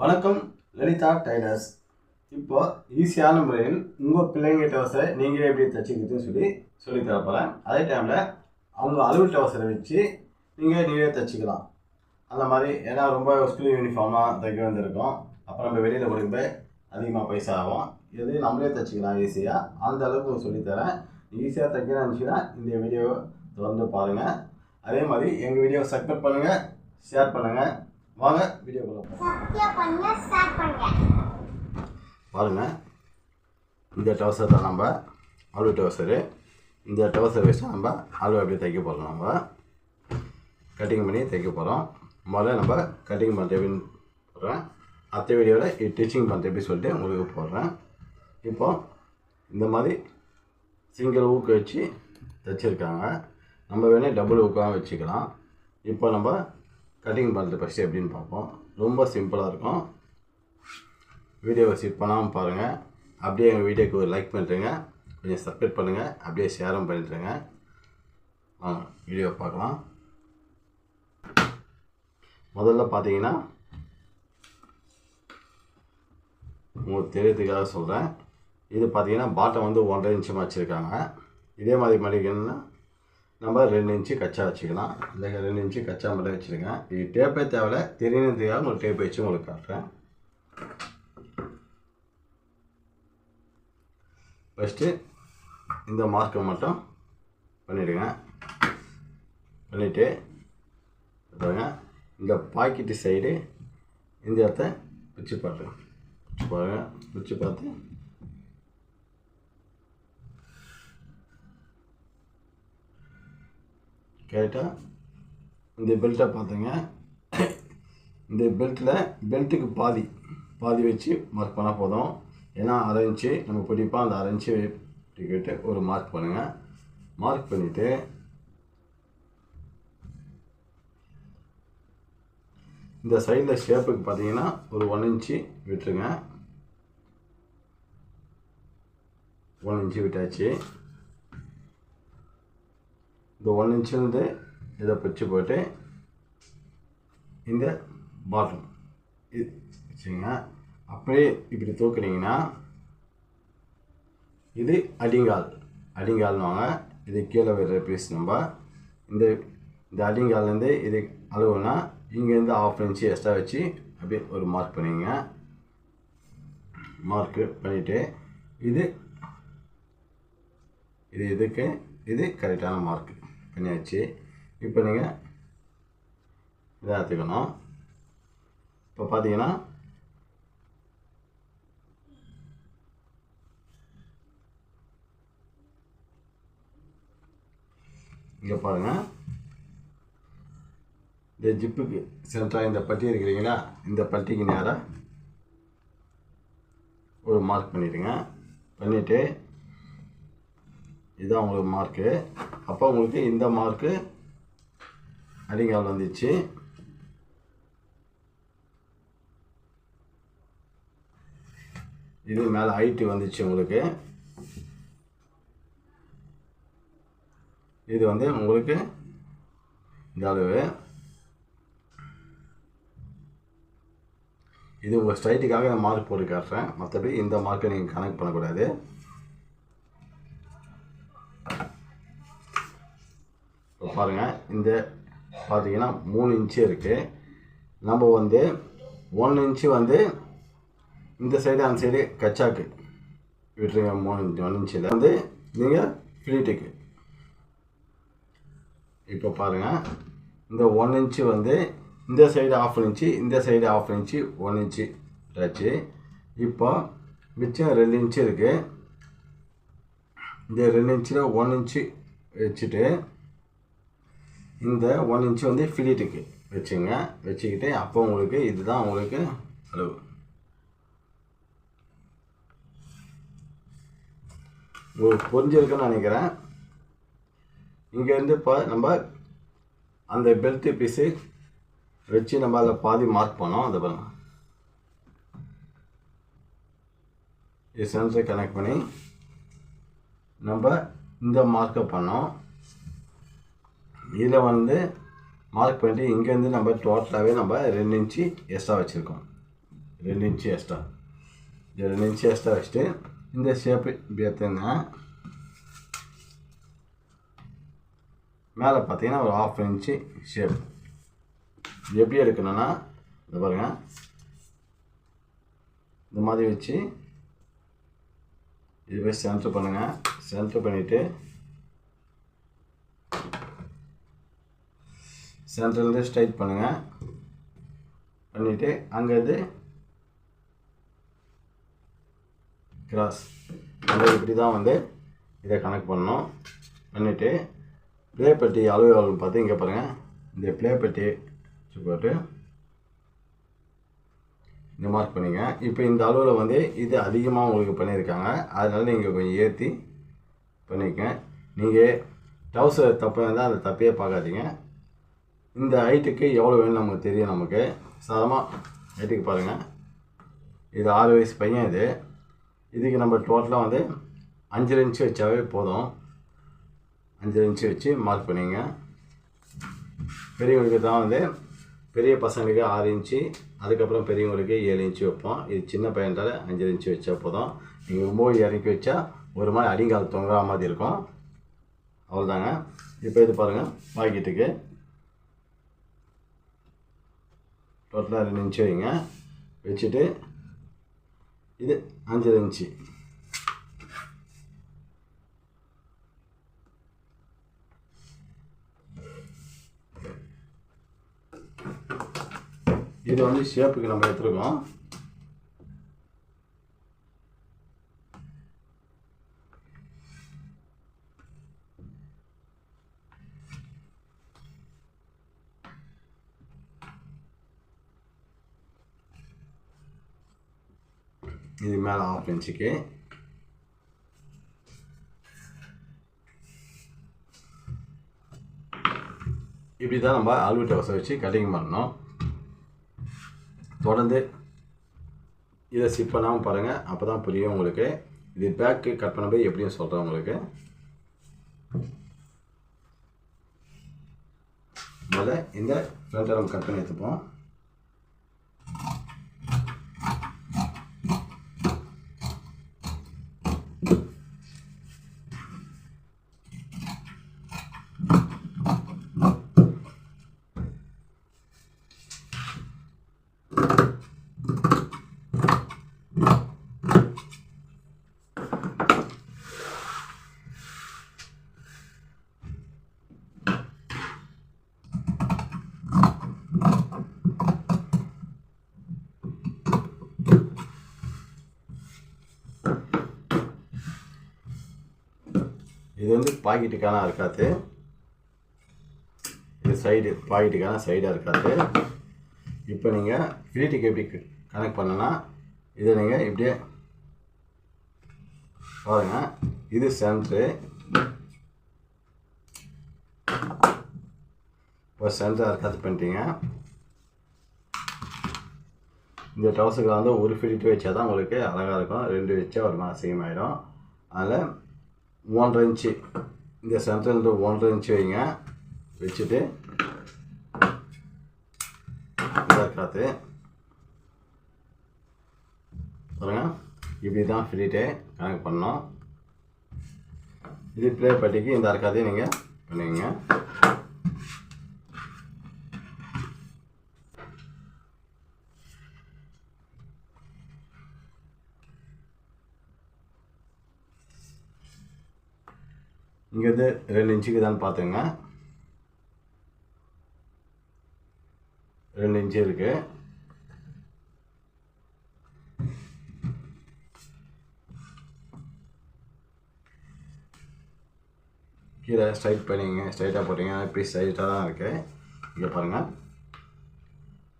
வணக்கம் லலிதா டைலர்ஸ். இப்போ ஈஸியான முறையில் உங்கள் பிள்ளைங்க டவசரை நீங்களே எப்படி தைச்சிக்கிறதுன்னு சொல்லி சொல்லி தரப்போகிறேன் அதே டைமில் அவங்க அளவு டவசரை வச்சு நீங்கள் நீங்களே தைச்சிக்கலாம். அந்த மாதிரி ஏன்னா ரொம்ப ஸ்கூல் யூனிஃபார்மாக தைக்க வந்திருக்கோம். அப்புறம் நம்ம வெளியில் கொடுக்க போய் அதிகமாக பைசா ஆகும். இது நம்மளே தைச்சிக்கலாம் ஈஸியாக அந்த அளவுக்கு சொல்லித்தரேன் ஈஸியாக தைக்கணும்னு இருந்துச்சுன்னா இந்த வீடியோவை தொடர்ந்து பாருங்கள் அதே மாதிரி எங்கள் வீடியோவை சப்ஸ்கிரைப் பண்ணுங்கள் ஷேர் பண்ணுங்கள் வாங்க வீடியோ போகலாம் பாருங்கள் இந்த டவுசர் தான் நம்ம. ஆலு டவுசரு இந்த டவுசர் வச்சு நம்ம ஆலு அப்படியே தைக்க போகிறோம் நம்ம. கட்டிங் பண்ணி தைக்க போகிறோம் முதல்ல நம்ம கட்டிங் பண்ணுறது எப்படின்னு போடுறேன். அடுத்த வீடியோவில் டிச்சிங் பண்ணுற எப்படி சொல்லிட்டு உங்களுக்கு போடுறேன். இப்போ இந்த மாதிரி சிங்கிள் ஊக்கு வச்சு தைச்சிருக்காங்க. நம்ம வேணால் டபுள் ஊக்காக வச்சுக்கலாம். இப்போ நம்ம கட்டிங் பண்ணுறது ஃபஸ்ட்டு எப்படின்னு பார்ப்போம். ரொம்ப சிம்பிளாக இருக்கும். வீடியோவை ஸ்கிப் பண்ணாமல் பாருங்கள் அப்படியே எங்கள் வீடியோக்கு ஒரு லைக் பண்ணிட்டுருங்க கொஞ்சம் சப்ஸ்கிரைப் பண்ணுங்கள் அப்படியே ஷேரும் பண்ணிட்டுருங்க வாங்க வீடியோ பார்க்கலாம். முதல்ல பார்த்தீங்கன்னா உங்களுக்கு தெரியறதுக்காக சொல்கிறேன் இது பார்த்தீங்கன்னா பாட்டம் வந்து ஒன்றரை இன்ச்சு வச்சுருக்காங்க. இதே மாதிரி மடிக்கணும்னா நம்ம ரெண்டு இன்ச்சு கச்சா வச்சுக்கலாம். இந்த ரெண்டு இன்ச்சு கச்சா மட்டும் வச்சுருக்கேன் இது டேப்பே தேவையில்ல. தெரியணுன்றதுக்காக உங்களுக்கு டேப் வச்சு உங்களுக்கு காட்டுறேன். ஃபஸ்ட்டு இந்த மார்க்கை மட்டும் பண்ணிவிடுங்க பண்ணிவிட்டு பாருங்க. இந்த பாக்கெட்டு சைடு இந்த இடத்த பிச்சு பாருங்க பிச்சு பாருங்க. பிச்சு பார்த்து கேட்டால் இந்த பெல்ட்டை பார்த்துங்க இந்த பெல்ட்டில் பெல்ட்டுக்கு பாதி பாதி வச்சு மார்க் பண்ணால் போதும். ஏன்னா அரை இன்ச்சு நம்ம பிடிப்போம். அந்த அரை இன்ச்சு டிக்கெட்டு ஒரு மார்க் பண்ணுங்கள் மார்க் பண்ணிவிட்டு இந்த சைடில் ஷேப்புக்கு பார்த்தீங்கன்னா ஒரு ஒன் இன்ச்சு விட்டுருங்க. ஒன் இன்ச்சு விட்டாச்சு. இந்த ஒன் இன்ச்சுலேருந்து இதை பிச்சு போட்டு இந்த பாட்டம் இது வச்சுங்க அப்படியே இப்படி தூக்குனீங்கன்னா இது அடிங்கால். அடிங்கால்னுவாங்க. இது கீழே வர்ற பீஸ் நம்ம. இந்த இந்த அடிங்கால்லேருந்து இது அளவுனா இங்கேருந்து ஆஃப் இன்ச்சு எக்ஸ்ட்ரா வச்சு அப்படியே ஒரு மார்க் பண்ணிங்க. மார்க்கு பண்ணிவிட்டு இது இது இதுக்கு இது கரெக்டான மார்க்கு பண்ணியாச்சு. இப்போ நீங்கள் இதை எடுத்துக்கணும் இப்போ பார்த்தீங்கன்னா இங்கே பாருங்கள் இந்த ஜிப்புக்கு சென்டராக இந்த பட்டி இருக்கிறீங்களா இந்த பட்டிக்கு நேராக ஒரு மார்க் பண்ணிவிடுங்க பண்ணிவிட்டு இதுதான் உங்களுக்கு மார்க்கு அப்போ உங்களுக்கு இந்த மார்க்கு அடிங்கால் வந்துச்சு. இது மேலே ஹைட்டு வந்துச்சு உங்களுக்கு. இது வந்து உங்களுக்கு இந்த அளவு. இது உங்கள் ஸ்ட்ரைட்டுக்காக நான் மார்க் போட்டு காட்டுறேன். மற்றபடி இந்த மார்க்கை நீங்கள் கனெக்ட் பண்ணக்கூடாது. இப்போ பாருங்கள் இந்த பார்த்தீங்கன்னா மூணு இன்ச்சு இருக்குது நம்ம வந்து ஒன் இன்ச்சு வந்து இந்த சைடு அந்த சைடு கச்சாக்கு விட்டுருங்க மூணு இன்ச்சு ஒன் இன்ச்சில் வந்து நீங்கள் ஃப்ளீட்டுக்கு இப்போ பாருங்கள் இந்த ஒன் இன்ச்சு வந்து இந்த சைடு ஆஃப் இன்ச்சு இந்த side half inch one inch ஆச்சு. இப்போ மிச்சம் ரெண்டு இன்ச்சு இருக்குது இந்த ரெண்டு இன்ச்சில் ஒன் இன்ச்சு வச்சுட்டு இந்த ஒன் இன்ச்சு வந்து ஃபிலிட்டுக்கு வச்சுங்க. வச்சுக்கிட்டு அப்போ உங்களுக்கு இதுதான் உங்களுக்கு அளவு. உங்களுக்கு புரிஞ்சிருக்குன்னு நினைக்கிறேன். இங்கேருந்து இப்போ நம்ம அந்த பெல்ட்டு பீஸு வச்சு நம்ம அதில் பாதி மார்க் பண்ணோம். அதை பண்ணலாம் இது சென்டரை கனெக்ட் பண்ணி நம்ம இந்த மார்க்கை பண்ணோம். இதில் வந்து மார்க் பண்ணிட்டு இங்கேருந்து நம்ம டோட்டலாகவே நம்ம ரெண்டு இன்ச்சு எக்ஸ்ட்ரா வச்சுருக்கோம். ரெண்டு இன்ச்சு எக்ஸ்ட்ரா இது ரெண்டு இன்ச்சு எக்ஸ்ட்ரா வச்சுட்டு இந்த ஷேப்பு இப்படி எடுத்துங்க மேலே பார்த்தீங்கன்னா ஒரு ஆஃப் இன்ச்சு ஷேப் எப்படி எடுக்கணும்னா இந்த பாருங்கள் இந்த மாதிரி வச்சு இது போய் சென்டர் பண்ணுங்கள் சென்டர் பண்ணிவிட்டு சென்டர்லேருந்து ஸ்ட்ரைட் பண்ணுங்கள் பண்ணிவிட்டு அங்கேருந்து கிராஸ் நம்ம இப்படி தான் வந்து இதை கனெக்ட் பண்ணணும். பண்ணிவிட்டு ப்ளே பெட்டி அளவு அளவு பார்த்து இங்கே பாருங்கள் இந்த ப்ளே பெட்டி வச்சு போட்டு இந்த மார்க் பண்ணிங்க. இப்போ இந்த அளவில் வந்து இது அதிகமாக உங்களுக்கு பண்ணியிருக்காங்க. அதனால் நீங்கள் கொஞ்சம் ஏற்றி பண்ணிக்கங்க. நீங்கள் டவுசர் தப்பு இருந்தால் அந்த தப்பையே பார்க்காதீங்க. இந்த ஹைட்டுக்கு எவ்வளோ வேணும் நமக்கு தெரியும் நமக்கு. சாதமாக ஹைட்டுக்கு பாருங்கள் இது ஆறு வயசு பையன் இது. இதுக்கு நம்ம டோட்டலாக வந்து அஞ்சு இன்ச்சு வச்சாவே போதும். அஞ்சு இன்ச்சு வச்சு மார்க் பண்ணிங்க. பெரியவங்களுக்கு தான் வந்து பெரிய பசங்களுக்கு ஆறு இன்ச்சு அதுக்கப்புறம் பெரியவங்களுக்கு ஏழு இன்ச்சு வைப்போம். இது சின்ன பையன்றால் அஞ்சு இன்ச்சு வச்சா போதும். நீங்கள் ரொம்ப இறக்கி வச்சா ஒரு மாதிரி அடிங்கால் தொங்குற மாதிரி இருக்கும். அவ்வளோதாங்க இப்போ இது பாருங்கள் பாக்கெட்டுக்கு டோட்டலாக ரெண்டு இன்ச்சு வைங்க. வச்சுட்டு இது அஞ்சு இன்ச்சு இது வந்து ஷேப்புக்கு நம்ம எடுத்துருக்கோம். இது மேலே ஆஃப் இன்ச்சுக்கு இப்படி தான் நம்ம ஆல்வெட் வச வச்சு கட்டிங் பண்ணணும். தொடர்ந்து இதை ஸ்டிப் பண்ணாமல் பாருங்கள் அப்போ தான் புரியும் உங்களுக்கு. இது பேக்கு கட் பண்ண போய் எப்படியும் சொல்கிறேன் உங்களுக்கு. முதல்ல இந்த ஃப்ரண்ட்டை நம்ம கட் பண்ணி எடுத்துப்போம். இது வந்து பாக்கெட்டுக்கான இருக்காது. இது சைடு பாக்கெட்டுக்கான சைடாக இருக்காது. இப்போ நீங்கள் ஃபிலிட்டுக்கு எப்படி கனெக்ட் பண்ணனா இதை நீங்கள் இப்படியே பாருங்கள் இது சென்ட்ரு. இப்போ சென்டராக இருக்காது பண்ணிட்டீங்க. இந்த டவுஸுக்கு வந்து ஒரு ஃபிலிட்டு வச்சா தான் உங்களுக்கு அழகாக இருக்கும். ரெண்டு வச்சா ஒரு மாதிரி அசிங்கமாயிடும். அதில் ஒன்றரை இன்ச்சு. இந்த சென்டர்லேருந்து ஒன்றரை இன்ச்சு வைங்க. வச்சுட்டு காற்று பாருங்க இப்படி தான் ஃபிலிட்டே கனெக்ட் பண்ணோம் இது ப்ளே பட்டிக்கு இந்த அரைக்காதையும் நீங்கள் பண்ணுவீங்க இங்கேருந்து ரெண்டு இன்ச்சுக்கு தான் பார்த்துங்க ரெண்டு இன்ச்சு இருக்குது கீழே ஸ்ட்ரைட் பண்ணிங்க ஸ்ட்ரைட்டாக போட்டீங்க. பீஸ் ஸ்ட்ரைட்டாக தான் இருக்குது இங்கே பாருங்கள்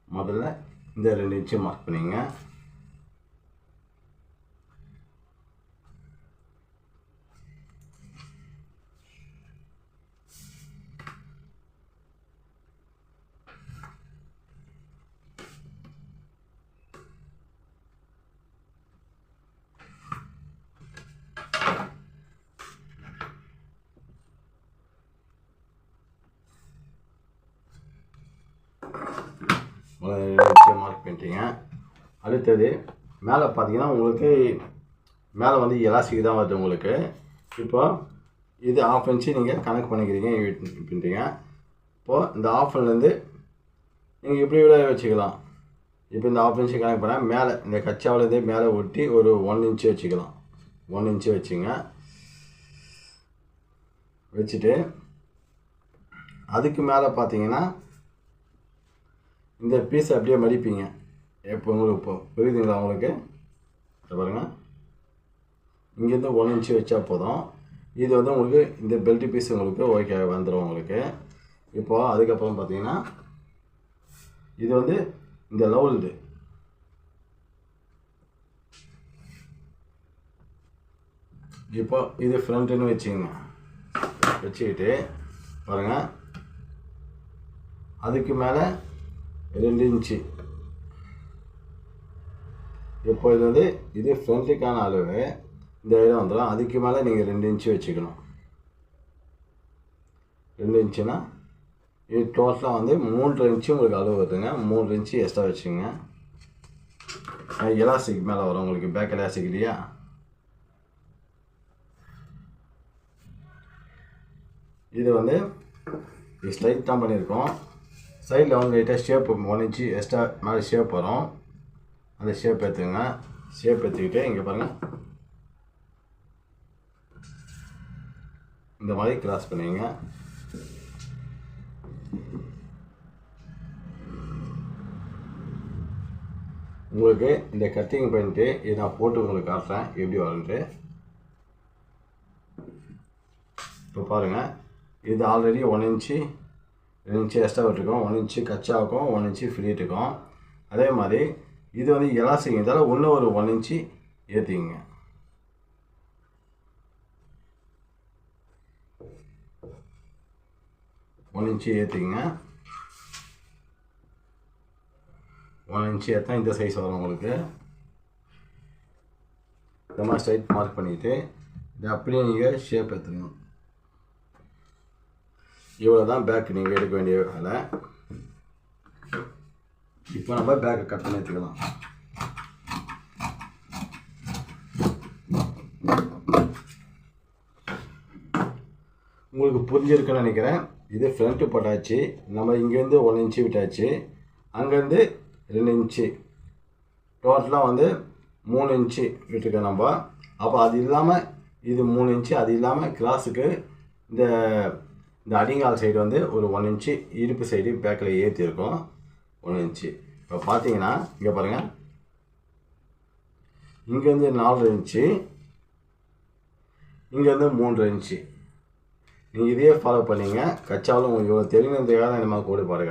முதல்ல இந்த ரெண்டு இன்ச்சு மார்க் பண்ணிங்க முதல்ல மார்க் பண்ணிட்டீங்க. அடுத்தது மேலே பார்த்தீங்கன்னா உங்களுக்கு மேலே வந்து எலாஸ்டிக் தான் வருது உங்களுக்கு. இப்போ இது ஆஃப் இன்ச்சு நீங்கள் கணக்கு பண்ணிக்கிறீங்க இப்படின்றீங்க இப்போது இந்த ஆஃப்லேருந்து நீங்கள் இப்படி விட வச்சுக்கலாம். இப்போ இந்த ஆஃப் இன்ச்சு கணக்கு பண்ணால் மேலே இந்த கச்சாவிலேருந்து மேலே ஒட்டி ஒரு ஒன் இன்ச்சு வச்சுக்கலாம். ஒன் இன்ச்சு வச்சுங்க. வச்சுட்டு அதுக்கு மேலே பார்த்தீங்கன்னா இந்த பீஸ் அப்படியே மடிப்பீங்க. எப்போ உங்களுக்கு இப்போ புரியுதுங்களா உங்களுக்கு? இதை பாருங்கள் இங்கேருந்து ஒன் இன்ச்சு வச்சா போதும். இது வந்து உங்களுக்கு இந்த பெல்ட் பீஸ் உங்களுக்கு ஓகே வந்துடும் உங்களுக்கு. இப்போ அதுக்கப்புறம் பார்த்தீங்கன்னா இது வந்து இந்த லெவல்டு இப்போ இது ஃப்ரண்ட்டுன்னு வச்சுக்கோங்க. வச்சுக்கிட்டு பாருங்கள் அதுக்கு மேலே ரெண்டு இன்ச்சு இப்போ இது வந்து இது ஃப்ரண்ட்டுக்கான அளவு. இந்த இடம் வந்துடும். அதுக்கு மேலே நீங்கள் ரெண்டு இன்ச்சு வச்சுக்கணும். ரெண்டு இன்ச்சுனா இது டோட்டலாக வந்து மூன்று இன்ச்சு உங்களுக்கு அளவு வருதுங்க. மூன்று இன்ச்சு எக்ஸ்ட்ரா வச்சுங்க எலாஸ்டிக் மேலே வரும். உங்களுக்கு பேக் எலாஸ்டிக் இல்லையா? இது வந்து ஸ்ட்ரைட் தான் பண்ணியிருக்கோம். சைடில் வந்து லைட்டாக ஷேப் ஒன் இன்ச்சு எக்ஸ்ட்ரா மேலே ஷேப் வரும். அந்த ஷேப் எடுத்துக்கோங்க. ஷேப் எடுத்துக்கிட்டு இங்கே பாருங்கள் இந்த மாதிரி கிராஸ் பண்ணுவீங்க உங்களுக்கு இந்த கட்டிங் பண்ணிட்டு இதை நான் போட்டு உங்களுக்கு காட்டுறேன். எப்படி வரும்ட்டு இப்போ பாருங்கள் இது ஆல்ரெடி ஒன் இன்ச்சு ரெண்டு இன்ச்சு எக்ஸ்ட்ரா விட்டுருக்கோம் ஒன் இன்ச்சு கச்சாவுக்கும் ஒன் இன்ச்சு ஃப்ரீட்டுக்கும் அதே மாதிரி இது வந்து எலாஸ்டிக் இதால் இன்னும் ஒரு ஒன் இன்ச்சு ஏற்றிங்க ஒன் இன்ச்சு ஏற்றிங்க ஒன் இன்ச்சு ஏற்றா இந்த சைஸ் வரும் உங்களுக்கு. இந்த மாதிரி ஸ்ட்ரைட் மார்க் பண்ணிவிட்டு இதை அப்படியே நீங்கள் ஷேப் எடுத்துக்கணும். இவ்வளோ தான் பேக் நீங்கள் எடுக்க வேண்டிய வேலை. இப்போ நம்ம பேக்கை கட் பண்ணி எடுத்துக்கலாம் உங்களுக்கு புரிஞ்சிருக்குன்னு நினைக்கிறேன். இது ஃப்ரண்ட்டு போட்டாச்சு. நம்ம இங்கேருந்து ஒன் இன்ச்சு விட்டாச்சு. அங்கேருந்து ரெண்டு இன்ச்சு டோட்டலாக வந்து மூணு இன்ச்சு விட்டுருக்கோம் நம்ம. அப்போ அது இல்லாமல் இது மூணு இன்ச்சு அது இல்லாமல் கிளாஸுக்கு இந்த இந்த அடிங்கால் சைடு வந்து ஒரு ஒன் இன்ச்சு இடுப்பு சைடு பேக்கில் ஏற்றிருக்கோம் ஒன் இன்ச்சு இப்போ பார்த்தீங்கன்னா இங்கே பாருங்கள் இங்கேருந்து நாலு இன்ச்சு இங்கேருந்து மூன்று இன்ச்சு நீங்கள் இதே ஃபாலோ பண்ணிங்க. கச்சாலும் உங்களுக்கு இவ்வளோ தெரிஞ்சதுக்காக தான் இந்த கூட கோடு பாடு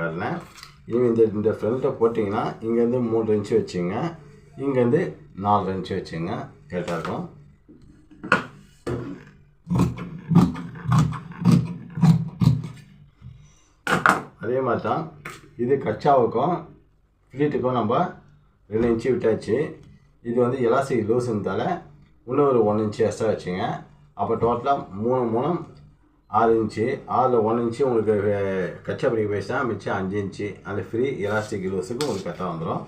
இவங்க இந்த இந்த ஃப்ரண்ட்டை போட்டிங்கன்னா இங்கேருந்து மூன்று இன்ச்சு வச்சுங்க இங்கேருந்து நாலு இன்ச்சு வச்சுங்க கரெக்டாக இருக்கும் அதே மாதிரி தான் இது கச்சாவுக்கும் ஃப்ளீட்டுக்கும் நம்ம ரெண்டு இன்ச்சு விட்டாச்சு. இது வந்து எலாஸ்டிக் லூஸ்ன்றதால இன்னும் ஒரு ஒன் இன்ச்சு எக்ஸ்ட்ரா வச்சுங்க. அப்போ டோட்டலாக மூணு மூணு ஆறு இன்ச்சு. ஆறில் ஒன் இன்ச்சு உங்களுக்கு கச்சா பிடிக்க போயிடுச்சுன்னா மிச்சம் அஞ்சு இன்ச்சு. அந்த ஃப்ரீ எலாஸ்டிக் லூஸுக்கு உங்களுக்கு கரெக்டாக வந்துடும்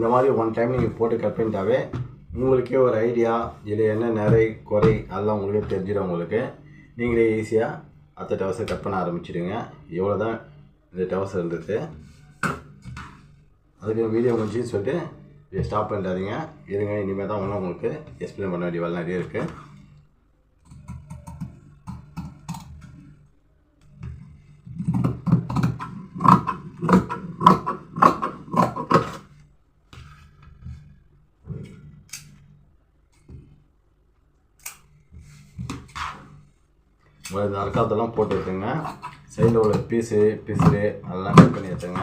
இந்த மாதிரி ஒன் டைம் நீங்கள் போட்டு கட் பண்ணிட்டாவே உங்களுக்கே ஒரு ஐடியா இதில் என்ன நிறை குறை அதெல்லாம் உங்களுக்கே தெரிஞ்சிடும் உங்களுக்கு. நீங்களே ஈஸியாக அத்தை டவர்ஸை கட் பண்ண ஆரம்பிச்சிடுங்க. இவ்வளோ தான் இந்த டவர்ஸ் இருந்தது. அதுக்கு வீடியோ முடிஞ்சுன்னு சொல்லிட்டு இதை ஸ்டாப் பண்ணிடாதீங்க. இருங்க இனிமேல் தான் ஒன்றும் உங்களுக்கு எக்ஸ்பிளைன் பண்ண வேண்டிய வேலை நிறைய இருக்குது இந்த அர்க்காத்தெல்லாம் போட்டு வச்சுங்க. சைடில் உள்ள பீஸு பிசுறு அதெல்லாம் கட் பண்ணி வச்சுங்க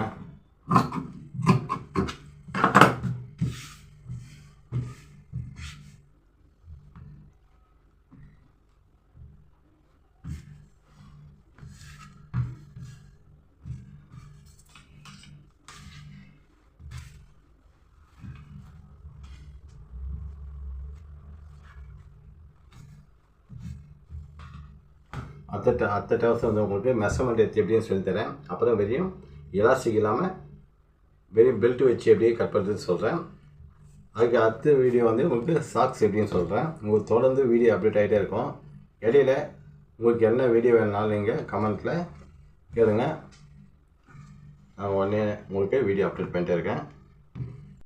அடுத்த ட- அடுத்த டவர்ஸ் வந்து உங்களுக்கு மெஷர்மெண்ட் எடுத்து எப்படின்னு சொல்லித்தரேன் அப்புறம் வெறியும் எலாஸ்டிக் இல்லாமல் வெறும் பெல்ட் வச்சு எப்படியே கட் பண்ணுறதுன்னு சொல்கிறேன் அதுக்கு அடுத்த வீடியோ வந்து உங்களுக்கு சாக்ஸ் எப்படின்னு சொல்கிறேன் உங்களுக்கு தொடர்ந்து வீடியோ அப்டேட் ஆகிட்டே இருக்கும். இடையில உங்களுக்கு என்ன வீடியோ வேணுனாலும் நீங்கள் கமெண்ட்டில் கேளுங்க. நான் உடனே உங்களுக்கு வீடியோ அப்டேட் பண்ணிட்டே இருக்கேன்.